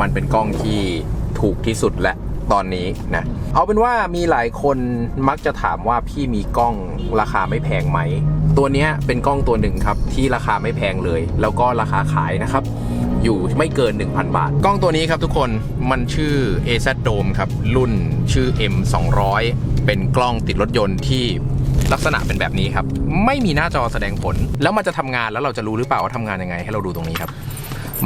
มันเป็นกล้องที่ถูกที่สุดและตอนนี้นะเอาเป็นว่ามีหลายคนมักจะถามว่าพี่มีกล้องราคาไม่แพงไหม ตัวนี้เป็นกล้องตัวหนึ่งครับที่ราคาไม่แพงเลย แล้วก็ราคาขายนะครับ อยู่ไม่เกิน 1,000 บาท กล้องตัวนี้ครับทุกคนมันชื่อ AZ Dome ครับ รุ่นชื่อ M 200เป็นกล้องติดรถยนต์ที่ลักษณะเป็นแบบนี้ครับ ไม่มีหน้าจอแสดงผล แล้วมันจะทำงานแล้วเราจะรู้หรือเปล่าว่าทำงานยังไง ให้เราดูตรงนี้ครับ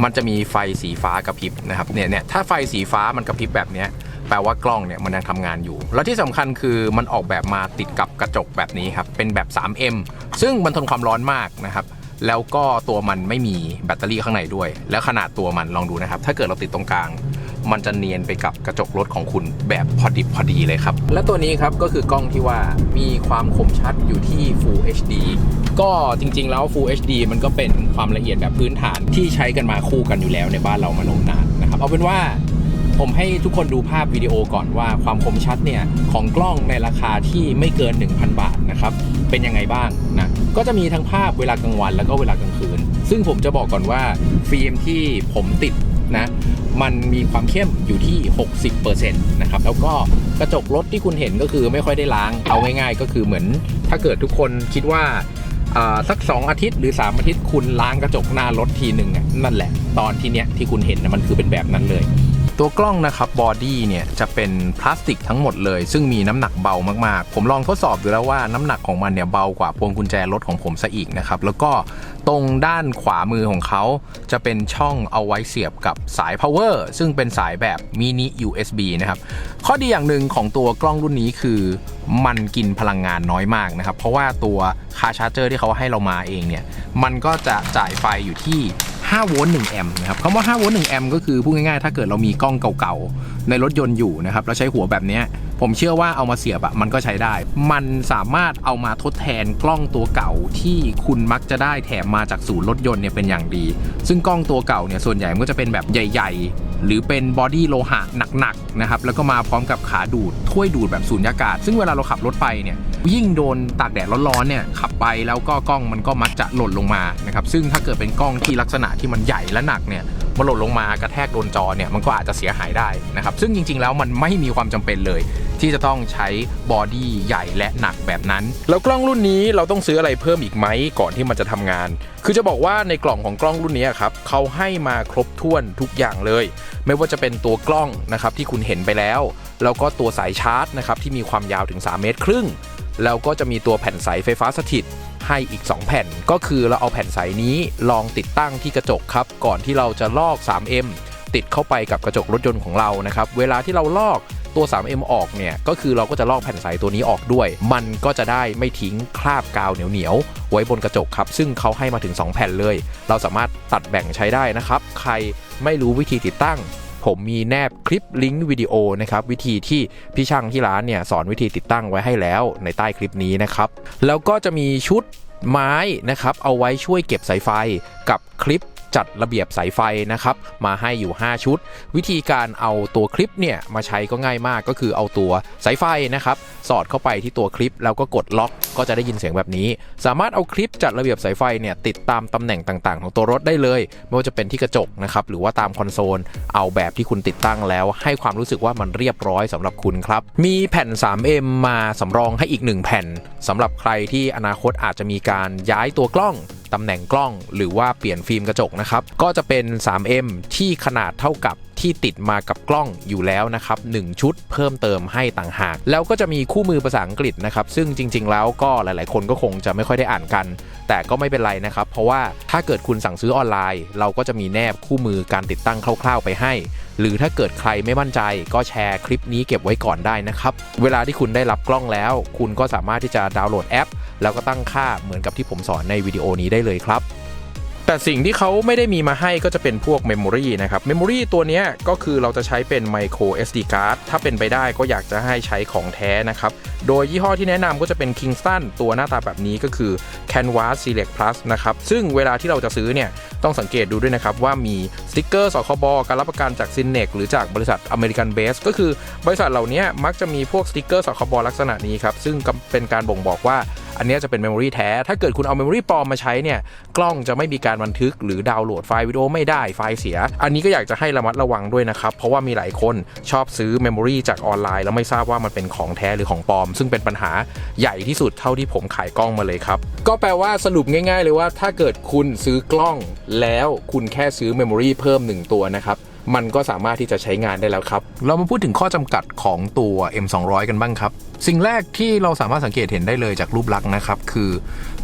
มันจะมีไฟสีฟ้ากระพริบนะครับเนี่ยเนี่ยถ้าไฟสีฟ้ามันกระพริบแบบนี้แปลว่ากล้องเนี่ยมันยังทำงานอยู่ แล้วที่สำคัญคือมันออกแบบมาติดกับกระจกแบบนี้ครับเป็นแบบ 3M ซึ่งมันทนความร้อนมากนะครับแล้วก็ตัวมันไม่มีแบตเตอรี่ข้างในด้วย แล้วขนาดตัวมันลองดูนะครับ ถ้าเกิดเราติดตรงกลาง มันจะเนียนไปกับกระจกรถของคุณแบบพอดิบพอดีเลยครับ และตัวนี้ครับก็คือกล้องที่ว่ามีความคมชัดอยู่ที่ Full HD ก็จริง ๆ แล้ว Full HD มันก็เป็นความละเอียดแบบพื้นฐานที่ใช้กันมาคู่กันอยู่แล้วในบ้านเรามานมนานนะครับเอาเป็นว่าผมให้ทุกคนดูภาพวิดีโอก่อนว่าความคมชัดเนี่ยของกล้องในราคาที่ไม่เกิน 1,000 บาทนะครับเป็นยังไงบ้างนะก็จะมีทั้งภาพเวลากลางวันแล้วก็เวลากลางคืน ซึ่งผมจะบอกก่อนว่าฟิล์มที่ผมติดนะ มันมีความเข้มอยู่ที่ 60%นะครับแล้วก็กระจกรถที่คุณเห็นก็คือไม่ค่อยได้ล้างเอาง่ายๆ ก็คือเหมือน ถ้าเกิดทุกคนคิดว่าสัก 2 อาทิตย์หรือ 3 อาทิตย์คุณล้างกระจกหน้ารถทีหนึ่งนั่นแหละ ตอนที่เนี้ยที่คุณเห็นนะมันคือเป็นแบบนั้นเลย ตัวกล้องนะครับบอดี้เนี่ยจะเป็นพลาสติกทั้งหมดเลย ซึ่งมีน้ำหนักเบามากๆ ผมลองทดสอบดูแล้วว่าน้ำหนักของมันเนี่ยเบากว่าพวงกุญแจรถของผมซะอีกนะครับ แล้วก็ตรงด้านขวามือของเขาจะเป็นช่องเอาไว้เสียบกับสาย power ซึ่งเป็นสายแบบมินิ USB นะครับ ข้อดีอย่างหนึ่งของตัวกล้องรุ่นนี้คือมันกินพลังงานน้อยมากนะครับ เพราะว่าตัวคาชาร์เจอร์ที่เขาให้เรามาเองเนี่ย มันก็จะจ่ายไฟอยู่ที่ 5โวลต์1แอมป์นะครับคำว่า5โวลต์1แอมป์ก็คือพูดง่ายๆ ถ้าเกิดเรามีกล้องเก่าๆ ในรถยนต์อยู่นะครับเราใช้หัวแบบนี้ ผมเชื่อว่าเอามาเสียบอะมันก็ใช้ได้ มันสามารถเอามาทดแทนกล้องตัวเก่าที่คุณมักจะได้แถมมาจากศูนย์รถยนต์เนี่ยเป็นอย่างดี ซึ่งกล้องตัวเก่าเนี่ยส่วนใหญ่มันก็จะเป็นแบบใหญ่ ๆ หรือเป็นบอดี้โลหะหนักๆนะครับแล้วก็มาพร้อมกับขาดูดถ้วยดูดแบบสูญญากาศ ซึ่งเวลาเราขับรถไปเนี่ยยิ่งโดนตากแดดร้อนๆเนี่ยขับไปแล้วก็กล้องมันก็มักจะหล่นลงมานะครับซึ่งถ้าเกิดเป็นกล้องที่ลักษณะที่มันใหญ่และหนักเนี่ย มันหล่นลงมากระแทกโดนจอเนี่ยมันก็อาจจะเสียหายได้นะครับ ซึ่งจริง ๆ แล้วมันไม่มีความจำเป็นเลย ที่จะต้องใช้บอดี้ใหญ่และหนักแบบนั้น แล้วกล้องรุ่นนี้เราต้องซื้ออะไรเพิ่มอีกไหมก่อนที่มันจะทำงาน คือจะบอกว่าในกล่องของกล้องรุ่นนี้ครับเขาให้มาครบถ้วนทุกอย่างเลย ไม่ว่าจะเป็นตัวกล้องนะครับที่คุณเห็นไปแล้ว แล้วก็ตัวสายชาร์จนะครับที่มีความยาวถึง 3 เมตรครึ่งแล้วก็จะมีตัวแผ่นใสไฟฟ้าสถิต ให้อีก 2 แผ่น ก็คือเราเอาแผ่นใสนี้ลองติดตั้งที่กระจกครับ ก่อนที่เราจะลอก 3M ติดเข้าไปกับกระจกรถยนต์ของเรานะครับ เวลาที่เราลอกตัว 3M ออกเนี่ย ก็คือเราก็จะลอกแผ่นใสตัวนี้ออกด้วย มันก็จะได้ไม่ทิ้งคราบกาวเหนียวๆ ไว้บนกระจกครับ ซึ่งเขาให้มาถึง 2 แผ่นเลย เราสามารถตัดแบ่งใช้ได้นะครับ ใครไม่รู้วิธีติดตั้ง ผมมีแนบคลิปลิงก์วิดีโอนะครับวิธีที่พี่ช่างที่ร้านเนี่ยสอนวิธีติดตั้งไว้ให้แล้วในใต้คลิปนี้นะครับแล้วก็จะมีชุดไม้นะครับเอาไว้ช่วยเก็บสายไฟกับคลิป จัดระเบียบสายไฟนะครับมาให้อยู่ 5 ชุด วิธีการเอาตัวคลิปเนี่ยมาใช้ก็ง่ายมากก็คือเอาตัวสายไฟนะครับสอดเข้าไปที่ตัวคลิปแล้วก็กดล็อก ก็จะได้ยินเสียงแบบนี้ สามารถเอาคลิปจัดระเบียบสายไฟเนี่ยติดตามตำแหน่งต่างๆ ของตัวรถได้เลย ไม่ว่าจะเป็นที่กระจกนะครับหรือว่าตามคอนโซลเอาแบบที่คุณติดตั้งแล้ว ให้ความรู้สึกว่ามันเรียบร้อยสำหรับคุณครับมีแผ่น 3M มาสำรองให้อีก 1 แผ่นสำหรับใครที่อนาคตอาจจะมีการย้ายตัวกล้อง ตำแหน่งกล้อง หรือว่าเปลี่ยนฟิล์มกระจกนะครับ ก็จะเป็น 3M ที่ขนาดเท่ากับ ที่ติดมากับกล้องอยู่แล้วนะครับ1ชุดเพิ่มเติมให้ต่างหาก แล้วก็จะมีคู่มือภาษาอังกฤษนะครับซึ่งจริง ๆ แล้วก็หลาย ๆ คนก็คงจะไม่ค่อยได้อ่านกัน แต่ก็ไม่เป็นไรนะครับ เพราะว่าถ้าเกิดคุณสั่งซื้อออนไลน์ เราก็จะมีแนบคู่มือการติดตั้งคร่าว ๆ ไปให้ หรือถ้าเกิดใครไม่มั่นใจ ก็แชร์คลิปนี้เก็บไว้ก่อนได้นะครับเวลาที่คุณได้รับกล้องแล้ว คุณก็สามารถที่จะดาวน์โหลดแอป แล้วก็ตั้งค่าเหมือนกับที่ผมสอนในวิดีโอนี้ได้เลยครับ แต่สิ่งที่เขาไม่ได้มีมาให้ก็จะเป็นพวกเมมโมรีนะครับเมมโมรีตัวนี้ก็คือเราจะใช้เป็น micro SD card ถ้าเป็นไปได้ก็อยากจะให้ใช้ของแท้นะครับ โดยยี่ห้อที่แนะนำก็จะเป็น Kingston ตัวหน้าตาแบบนี้ก็คือ Canvas Select Plus นะครับ ซึ่งเวลาที่เราจะซื้อเนี่ย ต้องสังเกตดูด้วยนะครับ ว่ามีสติกเกอร์สคบการรับประกันจาก s y n n e x หรือจากบริษัท American Base ก็คือบริษัทเหล่านี้มักจะมีพวกสติกเกอร์สคบลักษณะนี้ครับซึ่งเป็นการบ่งบอกว่า อันนี้จะเป็นเมมโมรีแท้ ถ้าเกิดคุณเอาเมมโมรีปลอมมาใช้เนี่ย กล้องจะไม่มีการบันทึกหรือดาวน์โหลดไฟล์วิดีโอไม่ได้ไฟล์เสีย อันนี้ก็อยากจะให้ระมัดระวังด้วยนะครับ เพราะว่ามีหลายคนชอบซื้อเมมโมรีจากออนไลน์แล้วไม่ทราบว่ามันเป็นของแท้หรือของปลอม ซึ่งเป็นปัญหาใหญ่ที่สุดเท่าที่ผมขายกล้องมาเลยครับ ก็แปลว่าสรุปง่าย ๆ เลยว่าถ้าเกิดคุณซื้อกล้อง แล้วคุณแค่ซื้อเมมโมรีเพิ่มหนึ่งตัวนะครับมันก็สามารถที่จะใช้งานได้แล้วครับ เรามาพูดถึงข้อจำกัดของตัว M200 กันบ้างครับ สิ่งแรกที่เราสามารถสังเกตเห็นได้เลยจากรูปลักษณ์นะครับ คือ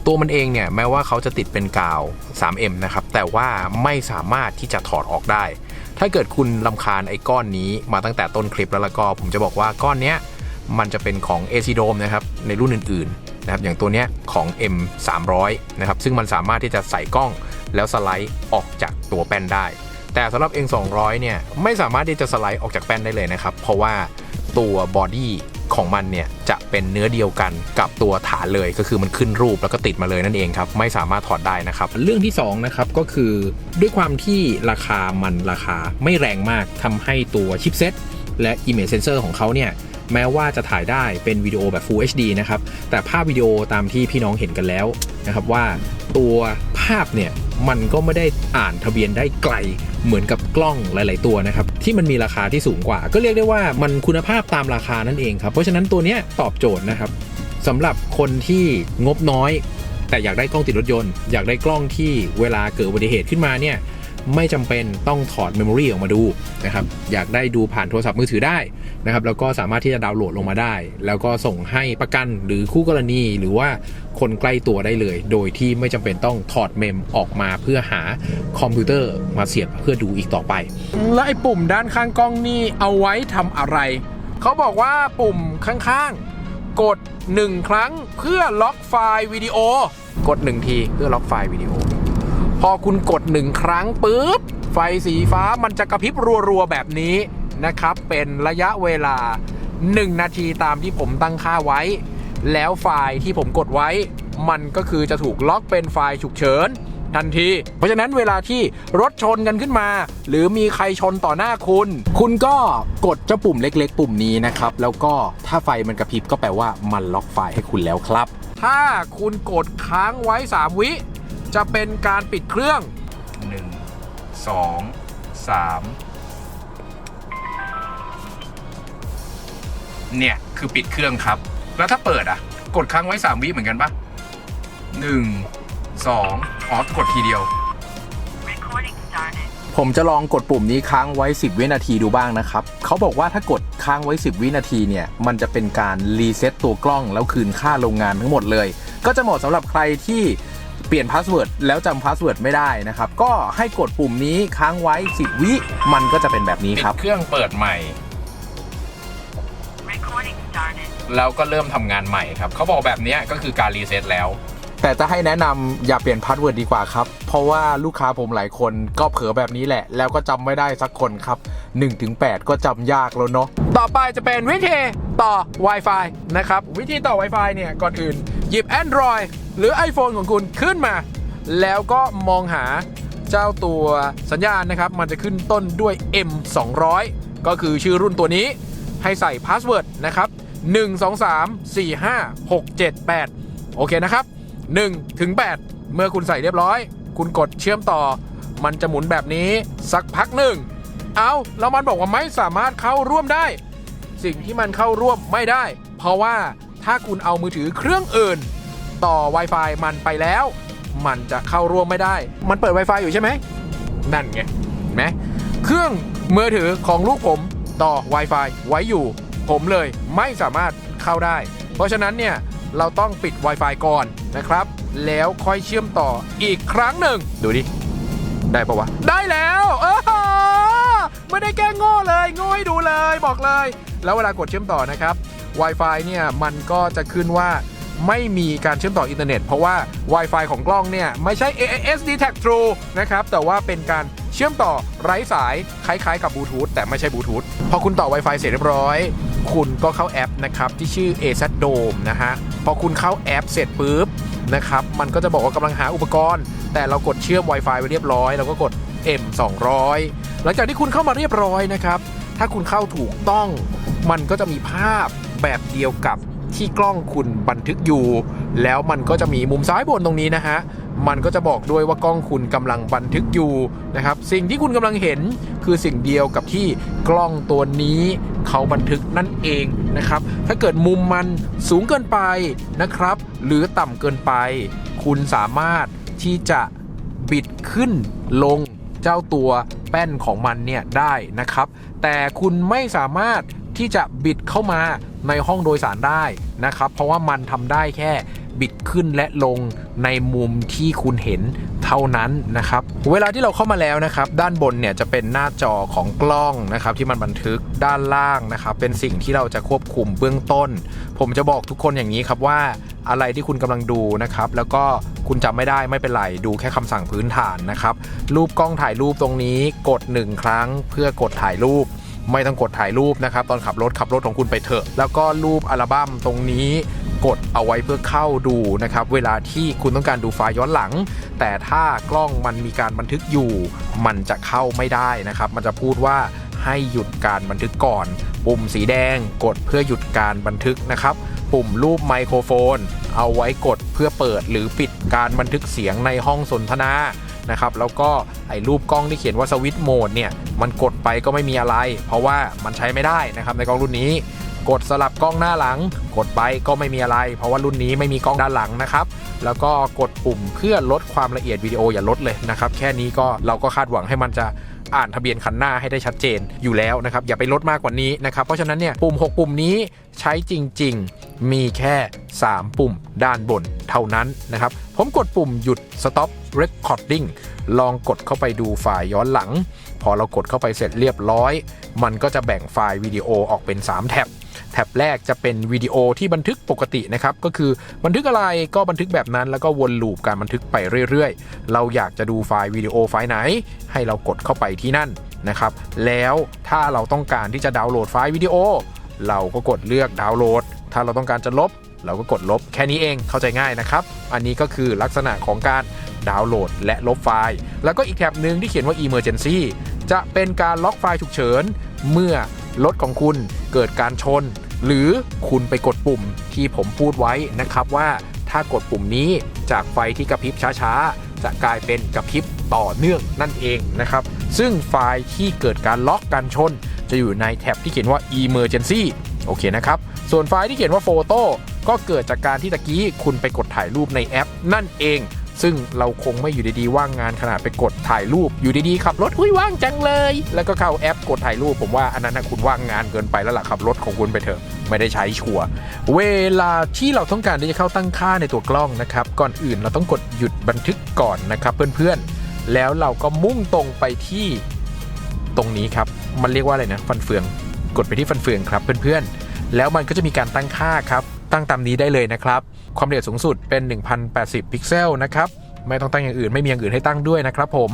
ตัวมันเองเนี่ยแม้ว่าเขาจะติดเป็นกาว 3M นะครับ แต่ว่าไม่สามารถที่จะถอดออกได้ ถ้าเกิดคุณลำคาญไอ้ก้อนนี้มาตั้งแต่ต้นคลิปแล้วล้วก็ ผมจะบอกว่าก้อนเนี้ยมันจะเป็นของ AC Dome นะครับในรุ่นอื่นๆนะครับอย่างตัวเนี้ยของ M 300นะครับซึ่งมันสามารถที่จะใส่กล้องแล้วสไลด์ออกจากตัวแป้นได้ แต่สำหรับ M 200เนี่ยไม่สามารถที่จะสไลด์ออกจากแป้นได้เลยนะครับเพราะว่าตัวบอดี้ ของมันเนี่ยจะเป็นเนื้อเดียวกันกับตัวฐานเลย ก็คือมันขึ้นรูปแล้วก็ติดมาเลยนั่นเองครับไม่สามารถถอดได้นะครับเรื่องที่2นะครับก็คือด้วยความที่ราคามันราคาไม่แรงมากทำให้ตัวชิปเซ็ตและ Image Sensor ของเขาเนี่ยแม้ว่าจะถ่ายได้เป็นวิดีโอแบบ Full HD นะครับ แต่ภาพวิดีโอตามที่พี่น้องเห็นกันแล้วนะครับว่าตัวภาพเนี่ย มันก็ไม่ได้อ่านทะเบียนได้ไกลเหมือนกับกล้องหลาย ๆ ตัวนะครับที่มันมีราคาที่สูงกว่า ก็เรียกได้ว่ามันคุณภาพตามราคานั่นเองครับเพราะฉะนั้นตัวนี้ตอบโจทย์นะครับสำหรับคนที่งบน้อย แต่อยากได้กล้องติดรถยนต์อยากได้กล้องที่เวลาเกิดอุบัติเหตุขึ้นมาเนี่ยไม่จำเป็นต้องถอดเมมโมรีออกมาดูนะครับ อยากได้ดูผ่านโทรศัพท์มือถือได้นะครับ แล้วก็สามารถที่จะดาวน์โหลดลงมาได้ แล้วก็ส่งให้ประกันหรือคู่กรณีหรือว่า คนใกล้ตัวได้เลย โดยที่ไม่จำเป็นต้องถอดเมมออกมาเพื่อหาคอมพิวเตอร์มาเสียบเพื่อดูอีกต่อไป และไอ้ปุ่มด้านข้างกล้องนี่เอาไว้ทำอะไร เขาบอกว่าปุ่มข้างๆ กด 1 ครั้งเพื่อล็อกไฟล์วิดีโอ กด 1 ทีเพื่อล็อกไฟล์วิดีโอ พอคุณกด 1 ครั้งปุ๊บไฟสีฟ้ามันจะกระพริบรัวๆแบบนี้นะครับ เป็นระยะเวลา 1 นาทีตามที่ผมตั้งค่าไว้ แล้วไฟล์ที่ผมกดไว้ มันก็คือจะถูกล็อกเป็นไฟล์ฉุกเฉินทันที เพราะฉะนั้นเวลาที่รถชนกันขึ้นมา หรือมีใครชนต่อหน้าคุณ คุณก็กดเจ้าปุ่มเล็กๆ ปุ่มนี้นะครับ แล้วก็ถ้าไฟมันกระพริบก็แปลว่ามันล็อกไฟล์ให้คุณแล้วครับ ถ้าคุณกดค้างไว้ 3 วิ จะเป็นการปิดเครื่อง 1 2 3 เนี่ย คือปิดเครื่องครับ แล้วถ้าเปิดอะ กดค้างไว้ 3 วิเหมือนกันปะหนึ่งสองอ๋อกดทีเดียว Recording started. ผมจะลองกดปุ่มนี้ค้างไว้ 10 วินาทีดูบ้างนะครับ เขาบอกว่าถ้ากดค้างไว้ 10 วินาทีเนี่ย มันจะเป็นการรีเซ็ตตัวกล้องแล้วคืนค่าโรงงานทั้งหมดเลย ก็จะเหมาะสำหรับใครที่เปลี่ยนพาสเวิร์ดแล้วจำพาสเวิร์ดไม่ได้นะครับ ก็ให้กดปุ่มนี้ค้างไว้ 10 วิ มันก็จะเป็นแบบนี้ครับเครื่องเปิดใหม่ Recording started. แล้วก็เริ่มทำงานใหม่ครับเขาบอกแบบนี้ก็คือการรีเซ็ตแล้ว แต่จะให้แนะนำอย่าเปลี่ยนพาสเวิร์ดดีกว่าครับ เพราะว่าลูกค้าผมหลายคนก็เผลอแบบนี้แหละ แล้วก็จำไม่ได้สักคนครับ 1-8 ก็จำยากแล้วเนาะต่อไปจะเป็นวิธีต่อ Wi-Fi นะครับ วิธีต่อ Wi-Fi เนี่ยก่อนอื่น หยิบ Android หรือ iPhone ของคุณขึ้นมา แล้วก็มองหาเจ้าตัวสัญญาณนะครับ มันจะขึ้นต้นด้วย M 200ก็คือชื่อรุ่นตัวนี้ให้ใส่พาสเวิร์ดนะครับ 1 2 3 4 5 6 7 8 โอเคนะครับ 1 ถึง 8 เมื่อคุณใส่เรียบร้อย คุณกดเชื่อมต่อ มันจะหมุนแบบนี้สักพักหนึ่ง เอาแล้วมันบอกว่าไม่สามารถเข้าร่วมได้ สิ่งที่มันเข้าร่วมไม่ได้ เพราะว่าถ้าคุณเอามือถือเครื่องอื่น ต่อ Wi-Fi มันไปแล้ว มันจะเข้าร่วมไม่ได้ มันเปิด Wi-Fi อยู่ใช่ไหมนั่นไงเห็นไหมเครื่องมือถือของลูกผมต่อ Wi-Fi ไว้อยู่ ผมเลยไม่สามารถเข้าได้ เพราะฉะนั้นเนี่ยเราต้องปิด Wi-Fi ก่อนนะครับ แล้วค่อยเชื่อมต่ออีกครั้งหนึ่ง ดูดิ ได้ปะวะ ได้แล้วเออไม่ได้แกล้งโง่เลยโง่ให้ดูเลยบอกเลย แล้วเวลากดเชื่อมต่อนะครับ Wi-Fi เนี่ยมันก็จะขึ้นว่าไม่มีการเชื่อมต่ออินเทอร์เน็ต เพราะว่า Wi-Fi ของกล้องเนี่ยไม่ใช่ AIS d t a c True นะครับ แต่ว่าเป็นการเชื่อมต่อไร้สายคล้ายๆกับบลูทูธแต่ไม่ใช่บลูทูธพอคุณต่อ Wi-Fi เสร็จเรียบร้อย คุณก็เข้าแอปนะครับที่ชื่อ a z Dome นะฮะพอคุณเข้าแอปเสร็จปุ๊บนะครับมันก็จะบอกว่ากำลังหาอุปกรณ์ แต่เรากดเชื่อม Wi-Fi ไว้เรียบร้อยเราก็กด M 200หลังจากที่คุณเข้ามาเรียบร้อยนะครับถ้าคุณเข้าถูกต้องมันก็จะมีภาพแบบเดียวกับที่กล้องคุณบันทึกอยู่ แล้วมันก็จะมีมุมซ้ายบนตรงนี้นะฮะ มันก็จะบอกด้วยว่ากล้องคุณกำลังบันทึกอยู่นะครับ สิ่งที่คุณกำลังเห็นคือสิ่งเดียวกับที่กล้องตัวนี้เขาบันทึกนั่นเองนะครับ ถ้าเกิดมุมมันสูงเกินไปนะครับ หรือต่ำเกินไป คุณสามารถที่จะบิดขึ้นลงเจ้าตัวแป้นของมันเนี่ยได้นะครับ แต่คุณไม่สามารถที่จะบิดเข้ามาในห้องโดยสารได้นะครับ เพราะว่ามันทำได้แค่ บิดขึ้นและลงในมุมที่คุณเห็นเท่านั้นนะครับ เวลาที่เราเข้ามาแล้วนะครับ ด้านบนเนี่ยจะเป็นหน้าจอของกล้องนะครับที่มันบันทึกด้านล่างนะครับ เป็นสิ่งที่เราจะควบคุมเบื้องต้น ผมจะบอกทุกคนอย่างนี้ครับว่าอะไรที่คุณกำลังดูนะครับ แล้วก็คุณจำไม่ได้ไม่เป็นไร ดูแค่คำสั่งพื้นฐานนะครับ รูปกล้องถ่ายรูปตรงนี้กด 1 ครั้งเพื่อกดถ่ายรูป ไม่ต้องกดถ่ายรูปนะครับ ตอนขับรถขับรถของคุณไปเถอะ แล้วก็รูปอัลบั้มตรงนี้กดเอาไว้เพื่อเข้าดูนะครับ เวลาที่คุณต้องการดูไฟล์ย้อนหลัง แต่ถ้ากล้องมันมีการบันทึกอยู่ มันจะเข้าไม่ได้นะครับ มันจะพูดว่าให้หยุดการบันทึกก่อน ปุ่มสีแดงกดเพื่อหยุดการบันทึกนะครับ ปุ่มรูปไมโครโฟน เอาไว้กดเพื่อเปิดหรือปิดการบันทึกเสียงในห้องสนทนา นะครับแล้วก็ไอ้รูปกล้องที่เขียนว่าสวิตช์โหมดเนี่ยมันกดไปก็ไม่มีอะไร เพราะว่ามันใช้ไม่ได้นะครับในกล้องรุ่นนี้ กดสลับกล้องหน้าหลัง กดไปก็ไม่มีอะไร เพราะว่ารุ่นนี้ไม่มีกล้องด้านหลังนะครับแล้วก็กดปุ่มเพื่อลดความละเอียดวิดีโออย่าลดเลยนะครับแค่นี้ก็เราก็คาดหวังให้มันจะ อ่านทะเบียนคันหน้าให้ได้ชัดเจนอยู่แล้วนะครับ อย่าไปลดมากกว่านี้นะครับ เพราะฉะนั้นเนี่ยปุ่ม 6 ปุ่มนี้ใช้จริง ๆ มีแค่ 3 ปุ่มด้านบนเท่านั้นนะครับ ผมกดปุ่มหยุด stop recording ลองกดเข้าไปดูไฟล์ย้อนหลัง พอเรากดเข้าไปเสร็จเรียบร้อย มันก็จะแบ่งไฟล์วิดีโอออกเป็น 3 แท็บ ท็บแรกจะเป็นวิดีโอที่บันทึกปกตินะครับ ก็คือบันทึกอะไรก็บันทึกแบบนั้นแล้วก็วนลูปการบันทึกไปเรื่อยๆ เราอยากจะดูไฟล์วิดีโอไฟล์ไหน ให้เรากดเข้าไปที่นั่นนะครับ แล้วถ้าเราต้องการที่จะดาวน์โหลดไฟล์วิดีโอ เราก็กดเลือกดาวน์โหลด ถ้าเราต้องการจะลบ เราก็กดลบแค่นี้เองเข้าใจง่ายนะครับ อันนี้ก็คือลักษณะของการดาวน์โหลดและลบไฟล์ แล้วก็อีกแท็บหนึ่งที่เขียนว่า Emergency จะเป็นการล็อกไฟล์ฉุกเฉิน เมื่อรถของคุณเกิดการชน หรือคุณไปกดปุ่มที่ผมพูดไว้นะครับว่าถ้ากดปุ่มนี้จากไฟที่กระพริบช้าๆ จะกลายเป็นกระพริบต่อเนื่องนั่นเองนะครับ ซึ่งไฟล์ที่เกิดการล็อกการชน จะอยู่ในแท็บที่เขียนว่า Emergency โอเคนะครับ ส่วนไฟล์ที่เขียนว่าโฟโต้ก็เกิดจากการที่ตะกี้คุณไปกดถ่ายรูปในแอป นั่นเอง ซึ่งเราคงไม่อยู่ดีๆว่างงานขนาดไปกดถ่ายรูป อยู่ดีๆขับรถอุ้ยว่างจังเลย แล้วก็เข้าแอปกดถ่ายรูป ผมว่าอันนั้นนะคุณว่างงานเกินไปแล้วล่ะขับรถของคุณไปเถอะไม่ได้ใช้ชัวร์เวลาที่เราต้องการที่จะเข้าตั้งค่าในตัวกล้องนะครับ ก่อนอื่นเราต้องกดหยุดบันทึกก่อนนะครับ เพื่อนๆ แล้วเราก็มุ่งตรงไปที่ตรงนี้ครับ มันเรียกว่าอะไรนะฟันเฟือง กดไปที่ฟันเฟืองครับเพื่อนๆ แล้วมันก็จะมีการตั้งค่าครับ ตั้งตามนี้ได้เลยนะครับ ความละเอียดสูงสุดเป็น 1080 พิกเซลนะครับไม่ต้องตั้งอย่างอื่นไม่มีอย่างอื่นให้ตั้งด้วยนะครับผม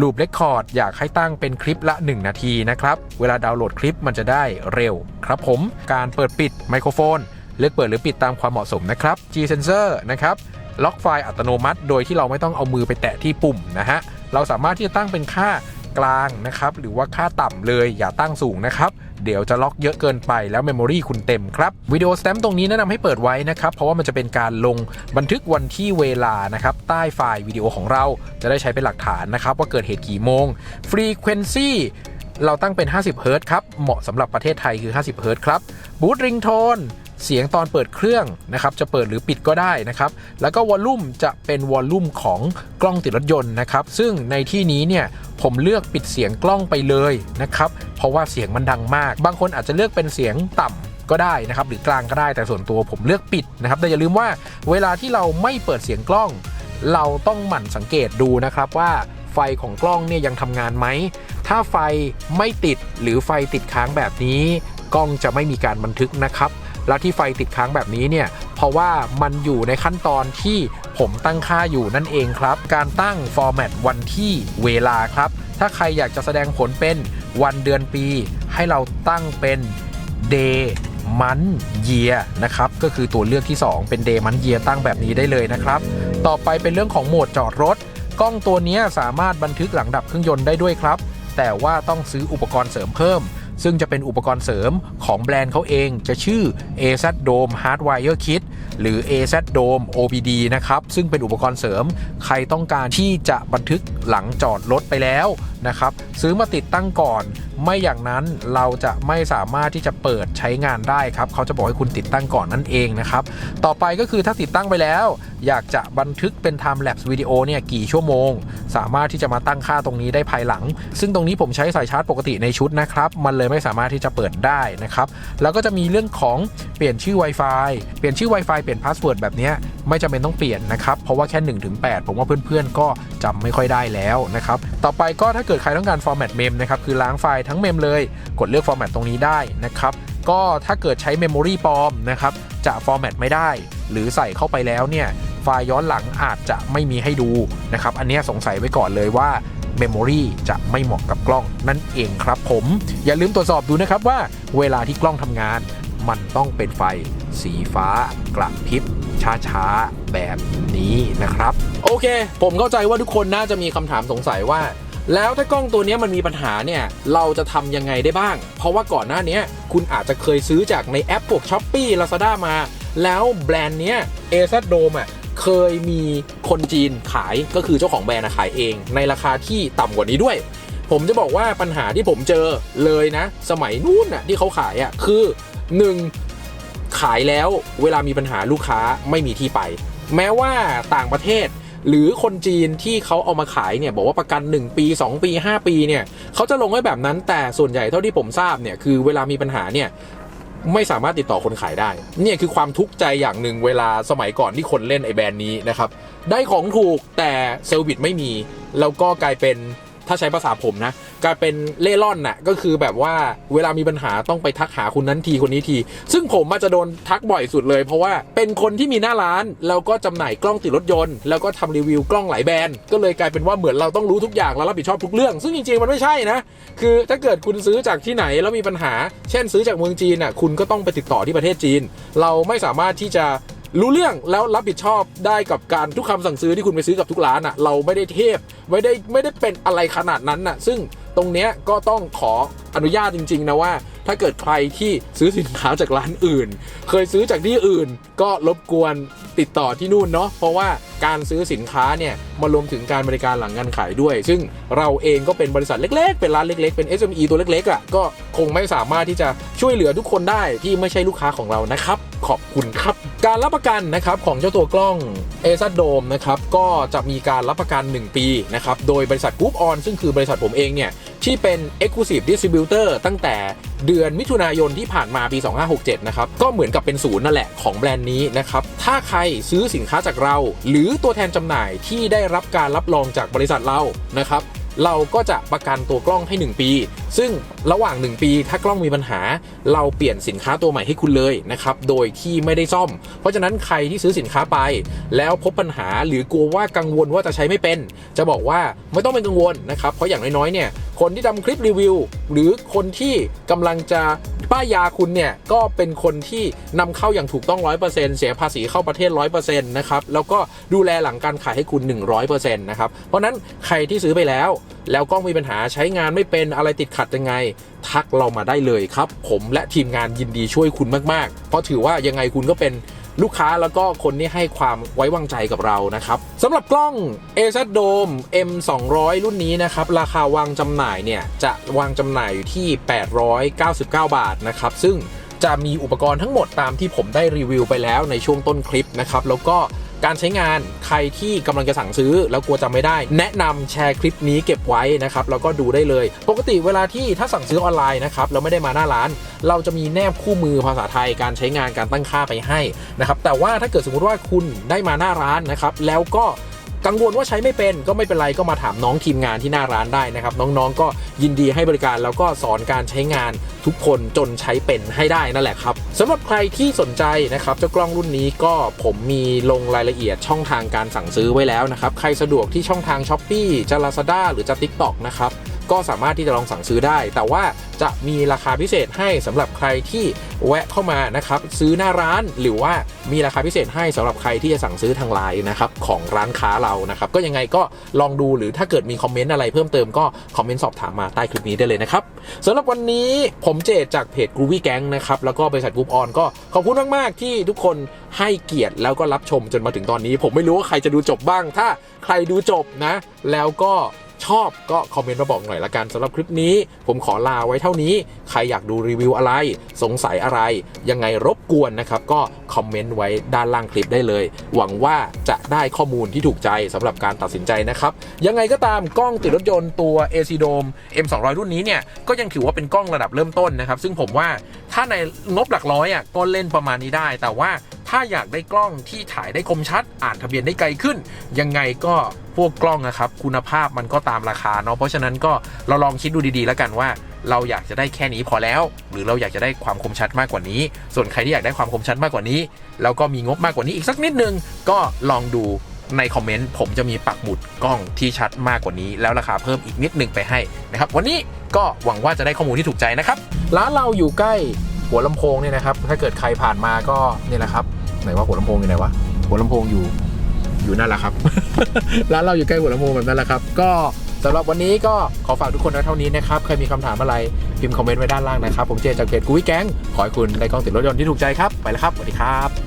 ลูปเ e คคอร์ดอยากให้ตั้งเป็นคลิปละ 1 นาทีนะครับเวลาดาวน์โหลดคลิปมันจะได้เร็วครับผมการเปิดปิดไมโครโฟน เลือกเปิดหรือปิดตามความเหมาะสมนะครับ G Sensor นะครับล็อกไฟล์อัตโนมัติ โดยที่เราไม่ต้องเอามือไปแตะที่ปุ่มนะฮะเราสามารถที่จะตั้งเป็นค่า กลางนะครับ หรือว่าค่าต่ำเลยอย่าตั้งสูงนะครับ เดี๋ยวจะล็อกเยอะเกินไปแล้วเมมโมรีคุณเต็มครับวิดีโอสแตมป์ตรงนี้แนะนำให้เปิดไว้นะครับ เพราะว่ามันจะเป็นการลงบันทึกวันที่เวลานะครับ ใต้ไฟล์วิดีโอของเราจะได้ใช้เป็นหลักฐานนะครับ ว่าเกิดเหตุกี่โมง Frequency เราตั้งเป็น 50เฮิรตครับ เหมาะสำหรับประเทศไทยคือ 50เฮิรตครับบูตริงโทน เสียงตอนเปิดเครื่องนะครับจะเปิดหรือปิดก็ได้นะครับ แล้วก็วอลลุ่มจะเป็นวอลลุ่มของกล้องติดรถยนต์นะครับ ซึ่งในที่นี้เนี่ยผมเลือกปิดเสียงกล้องไปเลยนะครับ เพราะว่าเสียงมันดังมาก บางคนอาจจะเลือกเป็นเสียงต่ำก็ได้นะครับหรือกลางก็ได้แต่ส่วนตัวผมเลือกปิดนะครับ แต่อย่าลืมว่าเวลาที่เราไม่เปิดเสียงกล้อง เราต้องหมั่นสังเกตดูนะครับว่าไฟของกล้องเนี่ยยังทำงานไหม ถ้าไฟไม่ติดหรือไฟติดค้างแบบนี้ กล้องจะไม่มีการบันทึกนะครับ แล้วที่ไฟติดค้างแบบนี้เนี่ยเพราะว่ามันอยู่ในขั้นตอนที่ผมตั้งค่าอยู่นั่นเองครับ การตั้งฟอร์แมตวันที่เวลาครับ ถ้าใครอยากจะแสดงผลเป็นวันเดือนปี ให้เราตั้งเป็น day มันเยียนะครับ ก็คือตัวเลือกที่ 2 เป็น day มันเยียตั้งแบบนี้ได้เลยนะครับ ต่อไปเป็นเรื่องของโหมดจอดรถ กล้องตัวนี้สามารถบันทึกหลังดับเครื่องยนต์ได้ด้วยครับ แต่ว่าต้องซื้ออุปกรณ์เสริมเพิ่ม ซึ่งจะเป็นอุปกรณ์เสริมของแบรนด์เขาเองจะชื่อ AZ Dome Hardwire Kit หรือ AZ Dome OBD นะครับ ซึ่งเป็นอุปกรณ์เสริม ใครต้องการที่จะบันทึกหลังจอดรถไปแล้วนะครับ ซื้อมาติดตั้งก่อน ไม่อย่างนั้นเราจะไม่สามารถที่จะเปิดใช้งานได้ครับเขาจะบอกให้คุณติดตั้งก่อนนั่นเองนะครับ ต่อไปก็คือถ้าติดตั้งไปแล้ว อยากจะบันทึกเป็น time lapse วิดีโอเนี่ยกี่ชั่วโมง สามารถที่จะมาตั้งค่าตรงนี้ได้ภายหลัง ซึ่งตรงนี้ผมใช้สายชาร์จปกติในชุดนะครับ มันเลยไม่สามารถที่จะเปิดได้นะครับ แล้วก็จะมีเรื่องของเปลี่ยนชื่อ Wi-Fi เปลี่ยนชื่อ Wi-Fi เปลี่ยนพาสเวิร์ดแบบนี้ไม่จำเป็นต้องเปลี่ยนนะครับ เพราะว่าแค่1ถึง8ผมว่าเพื่อนๆก็จำไม่ค่อยได้แล้วนะครับ ต่อไปก็ถ้าเกิดใครต้องการ format mem นะครับคือล้างไฟล์ทั้งเมมเลย กดเลือก format ตตรงนี้ได้นะครับก็ถ้าเกิดใช้ memory ปลอมนะครับจะ format ไม่ได้ หรือใส่เข้าไปแล้วเนี่ยไฟล์ย้อนหลังอาจจะไม่มีให้ดูนะครับอันนี้สงสัยไว้ก่อนเลยว่า Memory จะไม่เหมาะกับกล้องนั่นเองครับผม อย่าลืมตรวจสอบดูนะครับว่าเวลาที่กล้องทำงาน มันต้องเป็นไฟสีฟ้ากระพริบช้าๆ แบบนี้นะครับ โอเค ผมเข้าใจว่าทุกคนน่าจะมีคำถามสงสัยว่า แล้วถ้ากล้องตัวนี้มันมีปัญหาเนี่ย เราจะทำยังไงได้บ้าง เพราะว่าก่อนหน้านี้คุณอาจจะเคยซื้อจากในแอปพวก s h อ p e e Lazada มา แล้วแบรนด์เนี้ย a z d o m e อะเคยมีคนจีนขายก็คือเจ้าของแบรนด์ขายเอง ในราคาที่ต่ำกว่านี้ด้วย ผมจะบอกว่าปัญหาที่ผมเจอเลยนะ สมัยนู้นน่ะที่เขาขายอะคือ 1. ขายแล้วเวลามีปัญหาลูกค้าไม่มีที่ไป แม้ว่าต่างประเทศ หรือคนจีนที่เขาเอามาขายเนี่ยบอกว่าประกัน 1 ปี 2 ปี 5 ปีเนี่ยเขาจะลงไว้แบบนั้นแต่ส่วนใหญ่เท่าที่ผมทราบเนี่ยคือเวลามีปัญหาเนี่ยไม่สามารถติดต่อคนขายได้ เนี่ยคือความทุกข์ใจอย่างหนึ่งเวลาสมัยก่อนที่คนเล่นไอแบรนด์นี้นะครับ ได้ของถูกแต่เซอร์วิสไม่มี แล้วก็กลายเป็น ถ้าใช้ภาษาผมนะกลายเป็นเล่ร่อนน่ะก็คือแบบว่าเวลามีปัญหาต้องไปทักหาคนนั้นทีคนนี้ที ซึ่งผมอาจจะโดนทักบ่อยสุดเลย เพราะว่าเป็นคนที่มีหน้าร้าน แล้วก็จำหน่ายกล้องติดรถยนต์ แล้วก็ทำรีวิวกล้องหลายแบรนด์ก็เลยกลายเป็นว่าเหมือนเราต้องรู้ทุกอย่างแล้วรับผิดชอบทุกเรื่อง ซึ่งจริงๆมันไม่ใช่นะ คือถ้าเกิดคุณซื้อจากที่ไหนแล้วมีปัญหา เช่นซื้อจากเมืองจีนน่ะคุณก็ต้องไปติดต่อที่ประเทศจีน เราไม่สามารถที่จะ รู้เรื่องแล้วรับผิดชอบได้กับการทุกคำสั่งซื้อที่คุณไปซื้อกับทุกร้านอะเราไม่ได้เทพไม่ได้ไม่ได้เป็นอะไรขนาดนั้นน่ะซึ่งตรงเนี้ยก็ต้องขออนุญาตจริง ๆ นะว่า ถ้าเกิดใครที่ซื้อสินค้าจากร้านอื่น เคยซื้อจากที่อื่น ก็รบกวน ติดต่อที่นู่นเนาะเพราะว่าการซื้อสินค้าเนี่ยมารวมถึงการบริการหลังการขายด้วย ซึ่งเราเองก็เป็นบริษัทเล็กๆ เป็นร้านเล็กๆ เป็น SME ตัวเล็กๆอะก็คงไม่สามารถที่จะช่วยเหลือทุกคนได้ที่ไม่ใช่ลูกค้าของเรานะครับขอบคุณครับ การรับประกันนะครับของเจ้าตัวกล้อง a z d o m e นะครับก็จะมีการรับประกัน 1 ปีนะครับโดยบริษัท Group On ซึ่งคือบริษัทผมเองเนี่ย ที่เป็น Exclusive Distributor ตั้งแต่เดือนมิถุนายนที่ผ่านมาปี 2567 นะครับ ก็เหมือนกับเป็นศูนย์นั่นแหละของแบรนด์นี้นะครับ ถ้าใครซื้อสินค้าจากเรา หรือตัวแทนจำหน่ายที่ได้รับการรับรองจากบริษัทเรานะครับเราก็จะประกันตัวกล้องให้ 1 ปีซึ่งระหว่าง 1 ปีถ้ากล้องมีปัญหา เราเปลี่ยนสินค้าตัวใหม่ให้คุณเลยนะครับ โดยที่ไม่ได้ซ่อม เพราะฉะนั้นใครที่ซื้อสินค้าไป แล้วพบปัญหาหรือกลัวว่ากังวลว่าจะใช้ไม่เป็น จะบอกว่าไม่ต้องเป็นกังวลนะครับ เพราะอย่างน้อยๆเนี่ยคนที่ทำคลิปรีวิว หรือคนที่กำลังจะป้ายยาคุณเนี่ยก็เป็นคนที่นำเข้าอย่างถูกต้อง 100%เสียภาษีเข้าประเทศ 100%นะครับแล้วก็ดูแลหลังการขายให้คุณ 100%นะครับเพราะฉะนั้นใครที่ซื้อไปแล้ว แล้วกล้องมีปัญหาใช้งานไม่เป็นอะไรติดขัดยังไง ทักเรามาได้เลยครับ ผมและทีมงานยินดีช่วยคุณมากๆ เพราะถือว่ายังไงคุณก็เป็นลูกค้าแล้วก็คนที่ให้ความไว้วางใจกับเรานะครับสำหรับกล้อง a z d o m M 2 0 0รุ่นนี้นะครับ ราคาวางจำหน่ายเนี่ย จะวางจำหน่ายอยู่ที่ 899 บาทนะครับ ซึ่งจะมีอุปกรณ์ทั้งหมดตามที่ผมได้รีวิวไปแล้วในช่วงต้นคลิปนะครับ แล้วก็ การใช้งานใครที่กำลังจะสั่งซื้อแล้วกลัวจำไม่ได้ แนะนำแชร์คลิปนี้เก็บไว้นะครับแล้วก็ดูได้เลย ปกติเวลาที่ถ้าสั่งซื้อออนไลน์นะครับเราไม่ได้มาหน้าร้าน เราจะมีแนบคู่มือภาษาไทยการใช้งานการตั้งค่าไปให้นะครับแต่ว่าถ้าเกิดสมมติว่าคุณได้มาหน้าร้านนะครับแล้วก็ กังวลว่าใช้ไม่เป็นก็ไม่เป็นไรก็มาถามน้องทีมงานที่หน้าร้านได้นะครับ น้องๆ ก็ยินดีให้บริการแล้วก็สอนการใช้งานทุกคนจนใช้เป็นให้ได้นั่นแหละครับสำหรับใครที่สนใจนะครับเจ้ากล้องรุ่นนี้ก็ผมมีลงรายละเอียดช่องทางการสั่งซื้อไว้แล้วนะครับใครสะดวกที่ช่องทาง s h อ p e e จะ Lazada หรือจะ TikTok นะครับ ก็สามารถที่จะลองสั่งซื้อได้ แต่ว่าจะมีราคาพิเศษให้สำหรับใครที่แวะเข้ามานะครับซื้อหน้าร้านหรือว่ามีราคาพิเศษให้สำหรับใครที่จะสั่งซื้อทางไลน์นะครับของร้านค้าเรานะครับก็ยังไงก็ลองดูหรือถ้าเกิดมีคอมเมนต์อะไรเพิ่มเติมก็คอมเมนต์สอบถามมาใต้คลิปนี้ได้เลยนะครับสำหรับวันนี้ผมเจดจากเพจ Groovy Gang นะครับแล้วก็บริษัทกรุ๊ปออนก็ขอบคุณมาก ๆ ที่ทุกคนให้เกียรติแล้วก็รับชมจนมาถึงตอนนี้ ผมไม่รู้ว่าใครจะดูจบบ้าง ถ้าใครดูจบนะ แล้วก็ ชอบก็คอมเมนต์มาบอกหน่อยละกันสำหรับคลิปนี้ ผมขอลาไว้เท่านี้ ใครอยากดูรีวิวอะไร สงสัยอะไร ยังไงรบกวนนะครับ ก็คอมเมนต์ไว้ด้านล่างคลิปได้เลย หวังว่าจะได้ข้อมูลที่ถูกใจสำหรับการตัดสินใจนะครับ ยังไงก็ตามกล้องติดรถยนต์ตัว AC Dome M200 รุ่นนี้เนี่ยก็ยังถือว่าเป็นกล้องระดับเริ่มต้นนะครับ ซึ่งผมว่าถ้าในงบหลักร้อยอะก็เล่นประมาณนี้ได้ แต่ว่าถ้าอยากได้กล้องที่ถ่ายได้คมชัด อ่านทะเบียนได้ไกลขึ้น ยังไงก็ พวกกล้องนะครับคุณภาพมันก็ตามราคาเนาะเพราะฉะนั้นก็เราลองคิดดูดีๆ แล้วกันว่า เราอยากจะได้แค่นี้พอแล้ว หรือเราอยากจะได้ความคมชัดมากกว่านี้ ส่วนใครที่อยากได้ความคมชัดมากกว่านี้ แล้วก็มีงบมากกว่านี้อีกสักนิดนึง ก็ลองดูในคอมเมนต์ผมจะมีปักหมุดกล้องที่ชัดมากกว่านี้ แล้วราคาเพิ่มอีกนิดนึงไปให้นะครับ วันนี้ก็หวังว่าจะได้ข้อมูลที่ถูกใจนะครับร้านเราอยู่ใกล้หัวลำโพงเนี่ยนะครับ ถ้าเกิดใครผ่านมาก็เนี่ยแหละครับไหนว่าหัวลำโพงอยู่ไหนวะหัวลำโพงอยู่ อยู่นั่นแหละครับ ร้านเราอยู่ใกล้หัวลำโพงแบบนั้นแหละครับ ก็สำหรับวันนี้ก็ขอฝากทุกคนไว้เท่านี้นะครับ ใครมีคำถามอะไรพิมพ์คอมเมนต์ไว้ด้านล่างนะครับ ผมเจจากเพจกูวิแก๊งขอให้คุณได้กล้องติดรถยนต์ที่ถูกใจครับ ไปแล้วครับ สวัสดีครับ